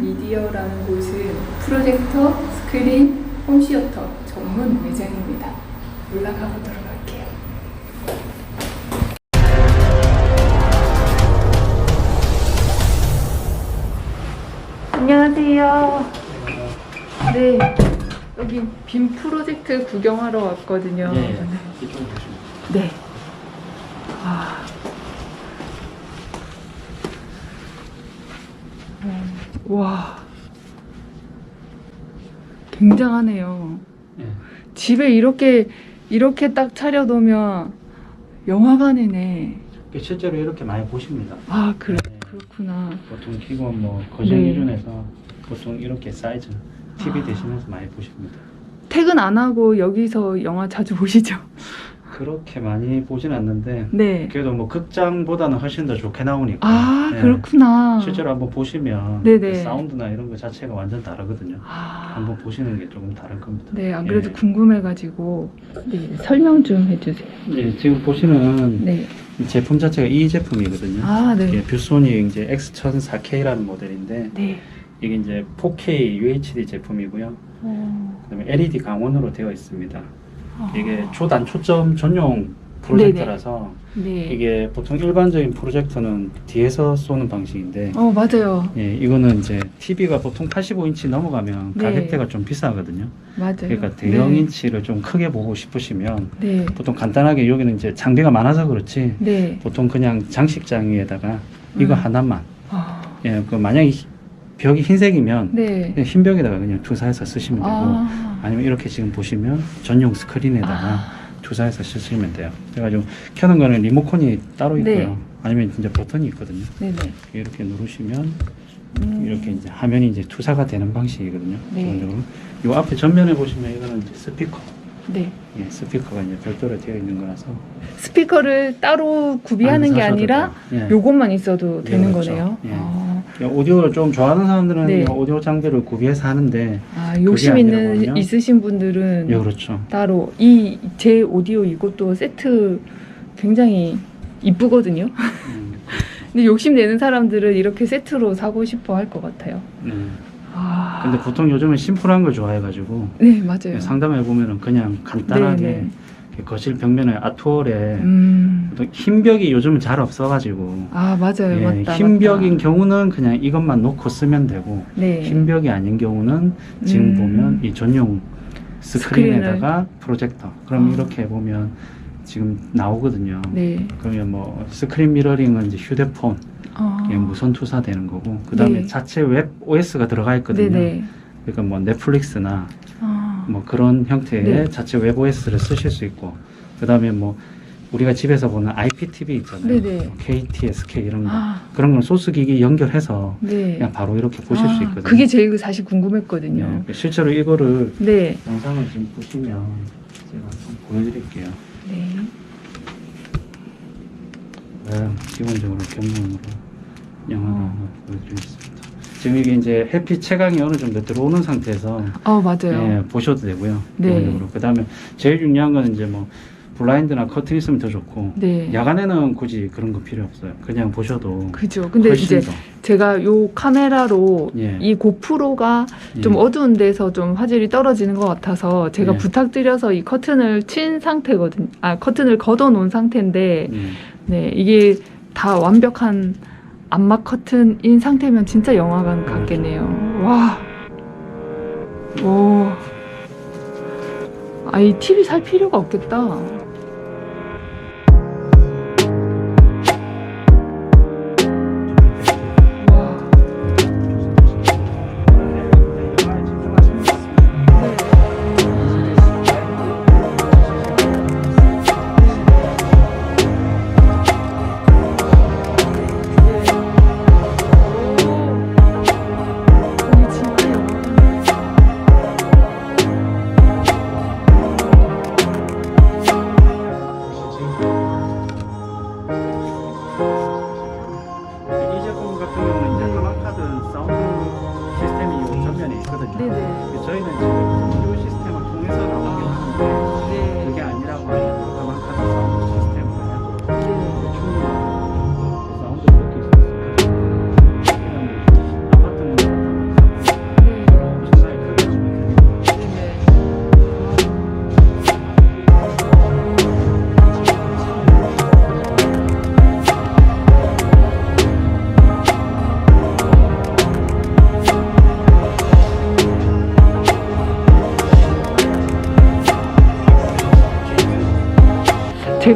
미디어라는 곳은 프로젝터, 스크린, 홈시어터 전문 매장입니다. 올라가 보도록 할게요. 안녕하세요. 네, 여기 빔 프로젝트 구경하러 왔거든요. 네, 네. 아. 와. 굉장하네요. 네. 집에 이렇게 이렇게 딱 차려놓으면 영화관이네. 실제로 이렇게 많이 보십니다. 아 그래 네. 그렇구나. 보통 기본 뭐 거정 네. 기준에서 보통 이렇게 사이즈 TV 아. 대신해서 많이 보십니다. 퇴근 안 하고 여기서 영화 자주 보시죠? 그렇게 많이 보진 않는데 네. 그래도 뭐 극장보다는 훨씬 더 좋게 나오니까 아 네. 그렇구나. 실제로 한번 보시면 네네. 그 사운드나 이런 거 자체가 완전 다르거든요. 아. 한번 보시는 게 조금 다를 겁니다. 네, 안 그래도 예. 궁금해가지고 네, 설명 좀 해주세요. 네, 지금 보시는 네. 이 제품 자체가 이 제품이거든요. 아, 네. 이게 뷰소닉 이제 X1004K라는 모델인데 네. 이게 이제 4K UHD 제품이고요. 어, 그다음에 LED 강원으로 되어 있습니다. 아. 이게 초단 초점 전용 프로젝터라서 네. 이게 보통 일반적인 프로젝터는 뒤에서 쏘는 방식인데 어, 맞아요. 예, 이거는 이제 TV가 보통 85인치 넘어가면 네. 가격대가 좀 비싸거든요. 맞아요. 그러니까 대형 인치를 좀 크게 보고 싶으시면 네. 보통 간단하게 여기는 이제 장비가 많아서 그렇지 네. 보통 그냥 장식장에다가 이거 음. 하나만 아, 예, 그 만약에 히- 벽이 흰색이면 네. 그냥 흰 벽에다가 그냥 주사해서 쓰시면 되고 아, 아니면 이렇게 지금 보시면 전용 스크린에다가 아, 주사해서 쓰시면 돼요. 그래가지고 켜는 거는 리모컨이 따로 있고요. 네. 아니면 이제 버튼이 있거든요. 네네. 이렇게 누르시면 음, 이렇게 이제 화면이 이제 투사가 되는 방식이거든요. 네. 기본적으로. 요 앞에 전면에 보시면 이거는 이제 스피커. 네. 예, 스피커가 이제 별도로 되어 있는 거라서 스피커를 따로 구비하는 안 게 사셔도 아니라 돼요. 예. 요것만 있어도 네, 되는 그렇죠. 거네요. 예. 아, 야, 오디오를 좀 좋아하는 사람들은 네. 이 오디오 장비를 구비해서 하는데 아, 욕심 있는? 있으신 분들은 예, 그렇죠. 따로 이 제 오디오 이것도 세트 굉장히 이쁘거든요. 음, 근데 욕심 내는 사람들은 이렇게 세트로 사고 싶어 할 것 같아요. 음. 아, 근데 보통 요즘은 심플한 걸 좋아해가지고 네 맞아요. 상담해 보면은 그냥 간단하게 네, 네. 거실 벽면에 아트월에 음, 흰 벽이 요즘은 잘 없어가지고 아 맞아요, 예, 맞다. 흰 맞다. 벽인 경우는 그냥 이것만 놓고 쓰면 되고 네. 흰 벽이 아닌 경우는 지금 음. 보면 이 전용 스크린에다가 프로젝터 그럼 아. 이렇게 보면 지금 나오거든요. 네. 그러면 뭐 스크린 미러링은 이제 휴대폰 아, 예, 무선 투사되는 거고 그 다음에 네. 자체 웹 OS가 들어가 있거든요. 네네. 그러니까 뭐 넷플릭스나 아, 뭐 그런 형태의 네. 자체 웹 OS를 쓰실 수 있고 그 다음에 뭐 우리가 집에서 보는 IPTV 있잖아요. 네네. 뭐 KT, SK 이런 거 아, 그런 건 소스 기기 연결해서 네. 그냥 바로 이렇게 보실 아, 수 있거든요. 그게 제일 사실 궁금했거든요. 네, 실제로 이거를 네. 영상을 지금 보시면 제가 한번 보여드릴게요. 네. 네, 기본적으로 경험으로 영화를 어. 보여드리겠습니다. 지금 이게 이제 햇빛 채광이 어느 정도 들어오는 상태에서 아 맞아요. 예, 보셔도 되고요. 네. 기본적으로. 그 다음에 제일 중요한 건 이제 뭐 블라인드나 커튼 있으면 더 좋고 네. 야간에는 굳이 그런 거 필요 없어요. 그냥 보셔도 그죠. 근데 훨씬 이제 더. 제가 요 카메라로 예. 이 고프로가 예. 좀 어두운 데서 좀 화질이 떨어지는 것 같아서 제가 네. 부탁드려서 이 커튼을 친 상태거든. 아 커튼을 걷어 놓은 상태인데 예. 네 이게 다 완벽한 암막 커튼인 상태면 진짜 영화관 같겠네요. 와. 오. 아이 TV 살 필요가 없겠다.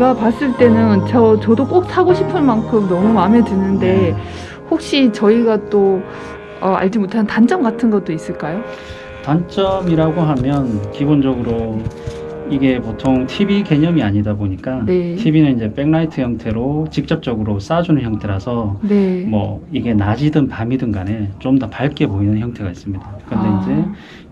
제가 봤을 때는 저 저도 꼭 사고 싶을 만큼 너무 마음에 드는데 혹시 저희가 또 어, 알지 못하는 단점 같은 것도 있을까요? 단점이라고 하면 기본적으로 이게 보통 TV 개념이 아니다 보니까 네. TV는 이제 백라이트 형태로 직접적으로 쏴주는 형태라서 네. 뭐 이게 낮이든 밤이든 간에 좀 더 밝게 보이는 형태가 있습니다. 근데 아. 이제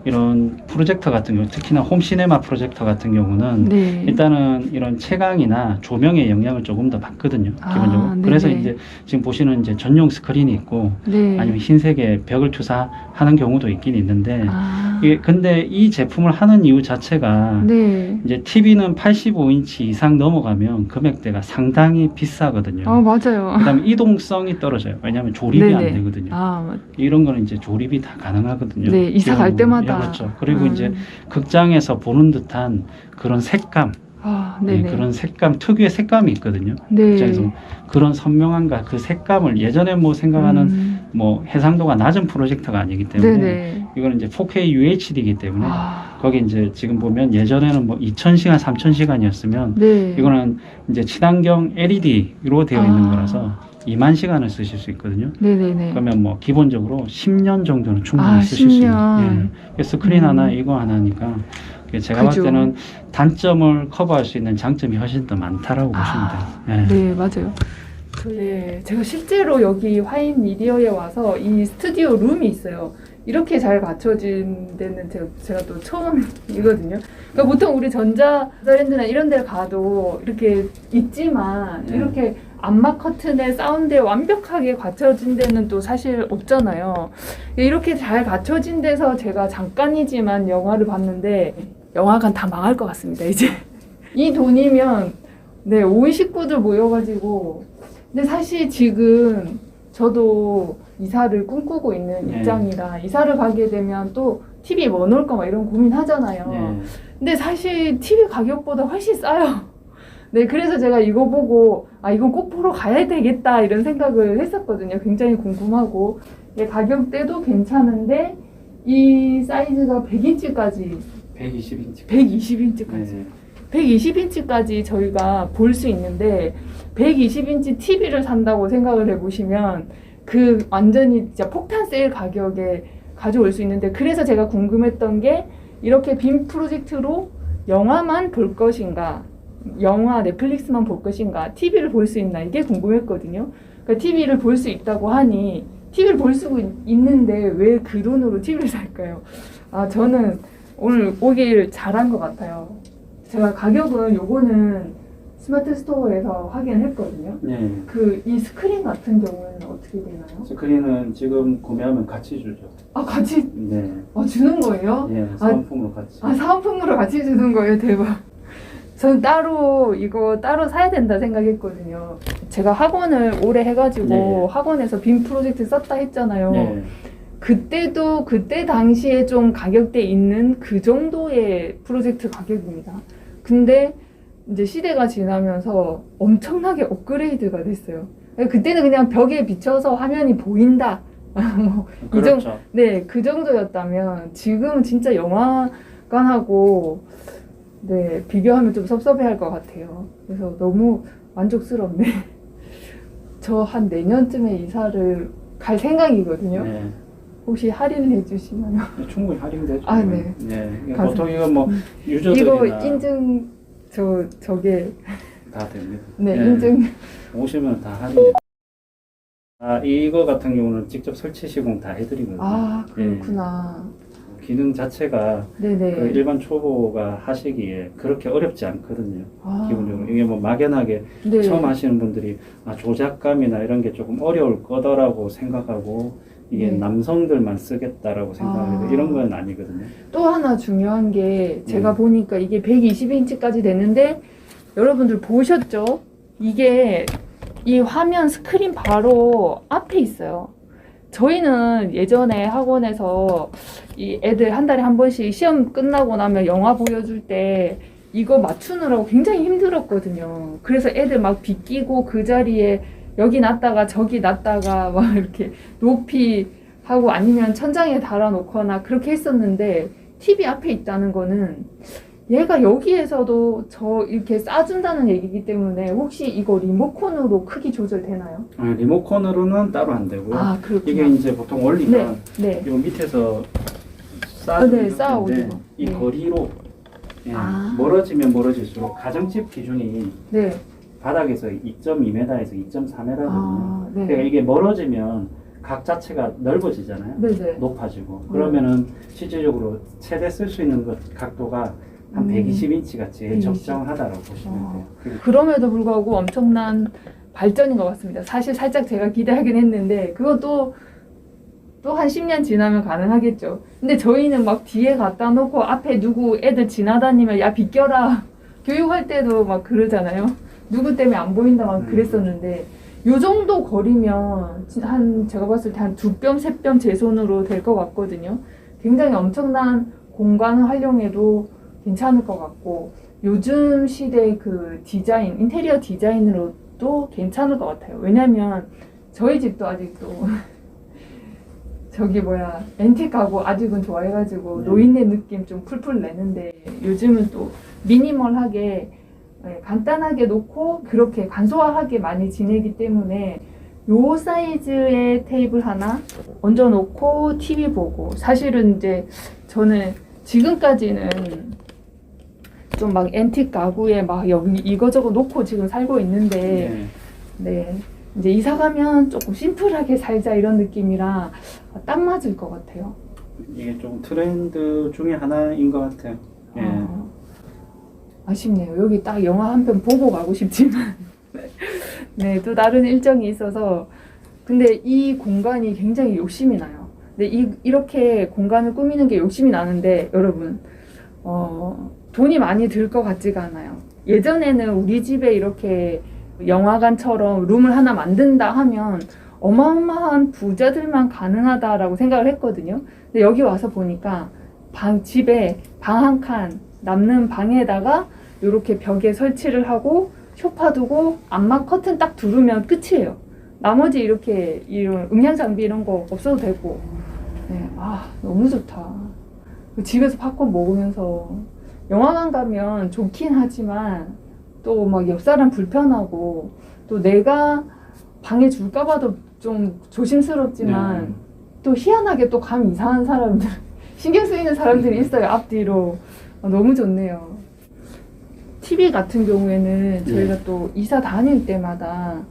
이런 프로젝터 같은 경우 특히나 홈시네마 프로젝터 같은 경우는 네. 일단은 이런 채광이나 조명의 영향을 조금 더 받거든요. 아, 기본적으로. 네네. 그래서 이제 지금 보시는 이제 전용 스크린이 있고 네. 아니면 흰색의 벽을 투사하는 경우도 있긴 있는데 아. 이게 근데 이 제품을 하는 이유 자체가 네. 이제 TV는 85인치 이상 넘어가면 금액대가 상당히 비싸거든요. 아 맞아요. 그다음에 이동성이 떨어져요. 왜냐하면 조립이 안 네네. 되거든요. 아 맞- 이런 거는 이제 조립이 다 가능하거든요. 네, 이사 갈. 때마다. 예, 그렇죠. 그리고 음. 이제 극장에서 보는 듯한 그런 색감, 아 네. 그런 색감 특유의 색감이 있거든요. 네. 극장에서 그런 선명함과 그 색감을 예전에 뭐 생각하는 음. 뭐 해상도가 낮은 프로젝터가 아니기 때문에 네네. 이거는 이제 4K UHD이기 때문에 아. 거기 이제 지금 보면 예전에는 뭐 2,000시간, 3,000시간이었으면 네. 이거는 이제 친환경 LED로 되어 있는 아. 거라서 2만 시간을 쓰실 수 있거든요. 네네네. 그러면 뭐 기본적으로 10년 정도는 충분히 아, 쓰실 수 10년. 있는. 예. 스크린 음. 하나 이거 하나니까 제가 그죠. 봤을 때는 단점을 커버할 수 있는 장점이 훨씬 더 많다라고 보시면 아, 돼요. 예. 네, 맞아요. 네, 제가 실제로 여기 화인 미디어에 와서 이 스튜디오 룸이 있어요. 이렇게 잘 갖춰진 데는 제가, 제가 또 처음이거든요. 그러니까 보통 우리 전자랜드나 이런 데 가도 이렇게 있지만 네. 이렇게 암막 커튼에 사운드에 완벽하게 갖춰진 데는 또 사실 없잖아요. 이렇게 잘 갖춰진 데서 제가 잠깐이지만 영화를 봤는데 영화관 다 망할 것 같습니다, 이제. 이 돈이면 네, 온 식구들 모여가지고. 근데 사실 지금 저도 이사를 꿈꾸고 있는 네. 입장이라 이사를 가게 되면 또 TV 뭐 넣을까 막 이런 고민 하잖아요. 예. 근데 사실 TV 가격보다 훨씬 싸요. 네, 그래서 제가 이거 보고, 아, 이건 꼭 보러 가야 되겠다, 이런 생각을 했었거든요. 굉장히 궁금하고. 예, 가격대도 괜찮은데, 이 사이즈가 100인치까지, 120인치. 120인치까지. 네. 120인치까지 저희가 볼 수 있는데 120인치 TV를 산다고 생각을 해보시면 그 완전히 진짜 폭탄 세일 가격에 가져올 수 있는데 그래서 제가 궁금했던 게 이렇게 빔 프로젝트로 영화만 볼 것인가 영화 넷플릭스만 볼 것인가 TV를 볼 수 있나 이게 궁금했거든요 그러니까 TV를 볼 수 있다고 하니 TV를 볼 수 있는데 왜 그 돈으로 TV를 살까요? 아 저는 오늘 오길 잘한 것 같아요 제가 가격은 요거는 스마트 스토어에서 확인했거든요. 네. 그 이 스크린 같은 경우는 어떻게 되나요? 스크린은 지금 구매하면 같이 주죠. 아 같이 네. 아, 주는 거예요? 예, 사은품으로 같이. 아 사은품으로 같이 주는 거예요? 대박. 전 따로 이거 따로 사야 된다 생각했거든요. 제가 학원을 오래 해가지고 네. 학원에서 빔 프로젝트 썼다 했잖아요. 네. 그때도 그때 당시에 좀 가격대 있는 그 정도의 프로젝트 가격입니다. 근데 이제 시대가 지나면서 엄청나게 업그레이드가 됐어요. 그때는 그냥 벽에 비춰서 화면이 보인다. 뭐이 정- 그렇죠. 네, 그 정도였다면 지금 진짜 영화관하고 네, 비교하면 좀 섭섭해할 것 같아요. 그래서 너무 만족스럽네. 저 한 내년쯤에 이사를 갈 생각이거든요. 네. 혹시 할인을 해주시나요? 충분히 할인되죠. 아, 네. 네. 이게 감사합니다. 보통 이건 뭐 음. 유저들이나 이거 인증 저 저게 다 됩니다. 네, 네. 인증 오시면 다 할인. 아 이거 같은 경우는 직접 설치 시공 다 해드리거든요. 아 예. 그렇구나. 기능 자체가 네네. 그 일반 초보가 하시기에 그렇게 어렵지 않거든요. 아, 기본적으로 이게 뭐 막연하게 네. 처음 하시는 분들이 아, 조작감이나 이런 게 조금 어려울 거다라고 생각하고 이게 네. 남성들만 쓰겠다라고 생각해도 아. 이런 건 아니거든요. 또 하나 중요한 게 제가 음. 보니까 이게 120인치까지 되는데 여러분들 보셨죠? 이게 이 화면 스크린 바로 앞에 있어요. 저희는 예전에 학원에서 이 애들 한 달에 한 번씩 시험 끝나고 나면 영화 보여줄 때 이거 맞추느라고 굉장히 힘들었거든요. 그래서 애들 막 비끼고 그 자리에 여기 놨다가 저기 놨다가 막 이렇게 높이 하고 아니면 천장에 달아놓거나 그렇게 했었는데 TV 앞에 있다는 거는 얘가 여기에서도 저 이렇게 싸준다는 얘기이기 때문에 혹시 이거 리모컨으로 크기 조절되나요? 아, 리모컨으로는 따로 안 되고요. 아 그렇구나. 이게 이제 보통 원리가 네, 네. 요 밑에서 쌓아 아, 네, 쌓아 올리고. 이 네. 거리로 예, 아. 멀어지면 멀어질수록 가정집 기준이 네. 바닥에서 2.2m에서 2.4m거든요. 아, 그러니까 네. 이게 멀어지면 각 자체가 넓어지잖아요. 네, 네. 높아지고 그러면은 실질적으로 최대 쓸 수 있는 것 각도가 한 음. 120인치가 제일 120. 적정하다라고 보시면 아. 돼요. 그리고 그럼에도 불구하고 엄청난 발전인 것 같습니다. 사실 살짝 제가 기대하긴 했는데 그것도 또한 10년 지나면 가능하겠죠. 근데 저희는 막 뒤에 갖다 놓고 앞에 누구 애들 지나다니면 야 비껴라 교육할 때도 막 그러잖아요. 누구 때문에 안 보인다 막 음. 그랬었는데 요 정도 거리면 진- 한 제가 봤을 때 한 두 뼘 세 뼘 제 손으로 될 것 같거든요. 굉장히 엄청난 공간을 활용해도 괜찮을 것 같고 요즘 시대의 그 디자인, 인테리어 디자인으로도 괜찮을 것 같아요. 왜냐면 저희 집도 아직도 저기 뭐야 앤틱 가구 아직은 좋아해가지고 네. 노인네 느낌 좀 풀풀 내는데 요즘은 또 미니멀하게 예, 간단하게 놓고 그렇게 간소화하게 많이 지내기 때문에 요 사이즈의 테이블 하나 얹어 놓고 TV 보고 사실은 이제 저는 지금까지는 좀 막 앤틱 가구에 막 여기 이거저거 놓고 지금 살고 있는데 네. 네 이제 이사 가면 조금 심플하게 살자 이런 느낌이라 딱 맞을 것 같아요. 이게 좀 트렌드 중에 하나인 것 같아요. 예. 아, 아쉽네요. 여기 딱 영화 한 편 보고 가고 싶지만 네, 또 다른 일정이 있어서 근데 이 공간이 굉장히 욕심이 나요. 근데 이, 이렇게 공간을 꾸미는 게 욕심이 나는데 여러분 어, 돈이 많이 들 것 같지가 않아요. 예전에는 우리 집에 이렇게 영화관처럼 rum을 하나 만든다 하면 어마어마한 부자들만 가능하다라고 생각을 했거든요. 근데 여기 와서 보니까 방 집에 방 한 칸 남는 방에다가 이렇게 벽에 설치를 하고 쇼파 두고 암막 커튼 딱 두르면 끝이에요. 나머지 이렇게 이런 음향 장비 이런 거 없어도 되고. 네, 아 너무 좋다. 집에서 팝콘 먹으면서 영화관 가면 좋긴 하지만 또 막 옆 사람 불편하고 또 내가 방해 줄까 봐도 좀 조심스럽지만 네. 또 희한하게 또 감 이상한 사람들 신경 쓰이는 사람들이 있어요 앞뒤로 어, 너무 좋네요. TV 같은 경우에는 저희가 또 이사 다닐 때마다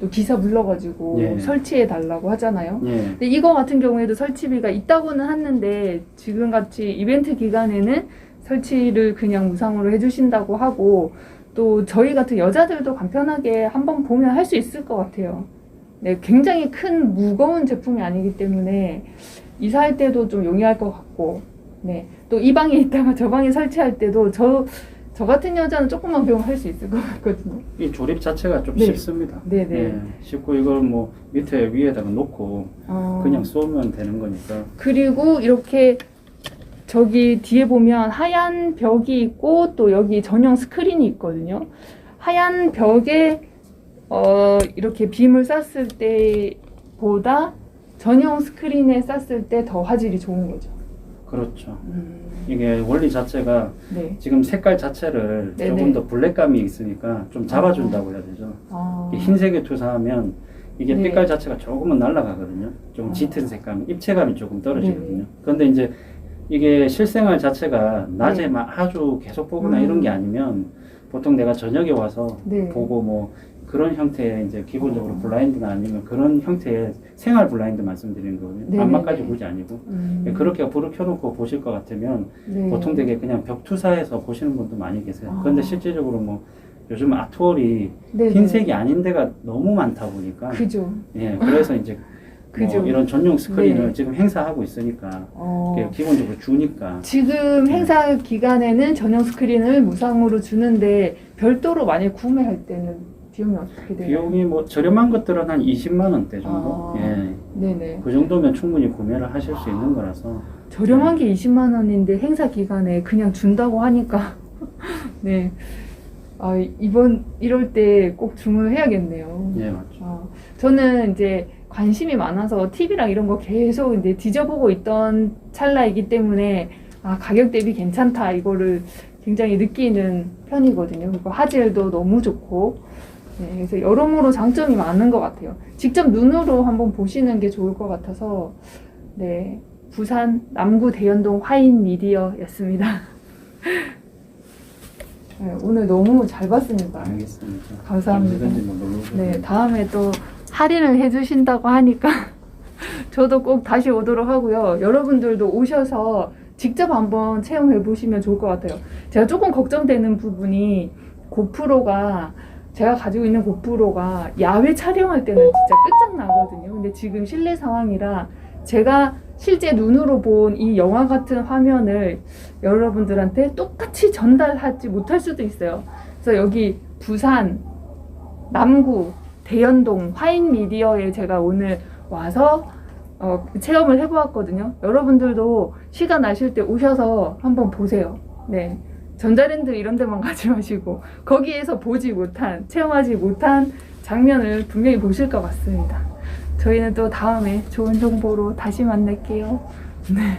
또 기사 불러가지고 예. 설치해 달라고 하잖아요. 예. 근데 이거 같은 경우에도 설치비가 있다고는 하는데 지금 같이 이벤트 기간에는 설치를 그냥 무상으로 해주신다고 하고 또 저희 같은 여자들도 간편하게 한번 보면 할 수 있을 것 같아요. 네, 굉장히 큰 무거운 제품이 아니기 때문에 이사할 때도 좀 용이할 것 같고, 네, 또 이 방에 있다가 저 방에 설치할 때도 저, 저 같은 여자는 조금만 배우면 할 수 있을 것 같거든요. 이 조립 자체가 좀 네. 쉽습니다. 네, 네. 예, 쉽고 이걸 뭐 밑에 위에다가 놓고 어, 그냥 쏘면 되는 거니까. 그리고 이렇게 저기 뒤에 보면 하얀 벽이 있고 또 여기 전용 스크린이 있거든요. 하얀 벽에 어 이렇게 빔을 쐈을 때보다 전용 스크린에 쐈을 때 더 화질이 좋은 거죠. 그렇죠. 음, 이게 원리 자체가 네. 지금 색깔 자체를 네네. 조금 더 블랙감이 있으니까 좀 잡아준다고 해야 되죠. 아, 흰색에 투사하면 이게 네. 빛깔 자체가 조금은 날아가거든요. 좀 아. 짙은 색감, 입체감이 조금 떨어지거든요. 네네. 그런데 이제 이게 실생활 자체가 낮에 네. 막 아주 계속 보거나 음. 이런 게 아니면 보통 내가 저녁에 와서 네. 보고 뭐 그런 형태의 이제 기본적으로 어. 블라인드나 아니면 그런 형태의 생활 블라인드 말씀드리는 거거든요. 네네네. 안마까지 굳이 아니고 음, 그렇게 불을 켜놓고 보실 것 같으면 네. 보통 되게 그냥 벽 투사해서 보시는 분도 많이 계세요. 아. 그런데 실질적으로 뭐 요즘 아트월이 네네. 흰색이 아닌 데가 너무 많다 보니까 그죠. 예 그래서 이제 그죠. 뭐 이런 전용 스크린을 네. 지금 행사하고 있으니까 어, 기본적으로 주니까 지금 행사 기간에는 전용 스크린을 무상으로 주는데 별도로 만약 구매할 때는 비용이 어떻게 돼요? 비용이 뭐 저렴한 것들은 한 20만 원대 아. 정도 예. 네네. 그 정도면 충분히 구매를 하실 수 있는 거라서 저렴한 게 20만 원인데 행사 기간에 그냥 준다고 하니까 네. 아, 이번 이럴 때 꼭 주문을 해야겠네요. 예 맞죠. 아, 저는 이제 관심이 많아서 TV랑 이런 거 계속 이제 뒤져보고 있던 찰나이기 때문에 아, 가격 대비 괜찮다 이거를 굉장히 느끼는 편이거든요. 그리고 화질도 너무 좋고 네, 그래서 여러모로 장점이 많은 것 같아요. 직접 눈으로 한번 보시는 게 좋을 것 같아서 네 부산 남구 대연동 화인 미디어였습니다. 네, 오늘 너무 잘 봤습니다. 알겠습니다. 감사합니다. 뭐 네, 다음에 또 할인을 해주신다고 하니까 저도 꼭 다시 오도록 하고요. 여러분들도 오셔서 직접 한번 체험해 보시면 좋을 것 같아요. 제가 조금 걱정되는 부분이 고프로가 제가 가지고 있는 고프로가 야외 촬영할 때는 진짜 끝장나거든요. 근데 지금 실내 상황이라 제가 실제 눈으로 본 이 영화 같은 화면을 여러분들한테 똑같이 전달하지 못할 수도 있어요. 그래서 여기 부산, 남구, 대연동, 화인 미디어에 제가 오늘 와서 어, 체험을 해보았거든요. 여러분들도 시간 나실 때 오셔서 한번 보세요. 네. 전자랜드 이런 데만 가지 마시고 거기에서 보지 못한, 체험하지 못한 장면을 분명히 보실 것 같습니다. 저희는 또 다음에 좋은 정보로 다시 만날게요. 네.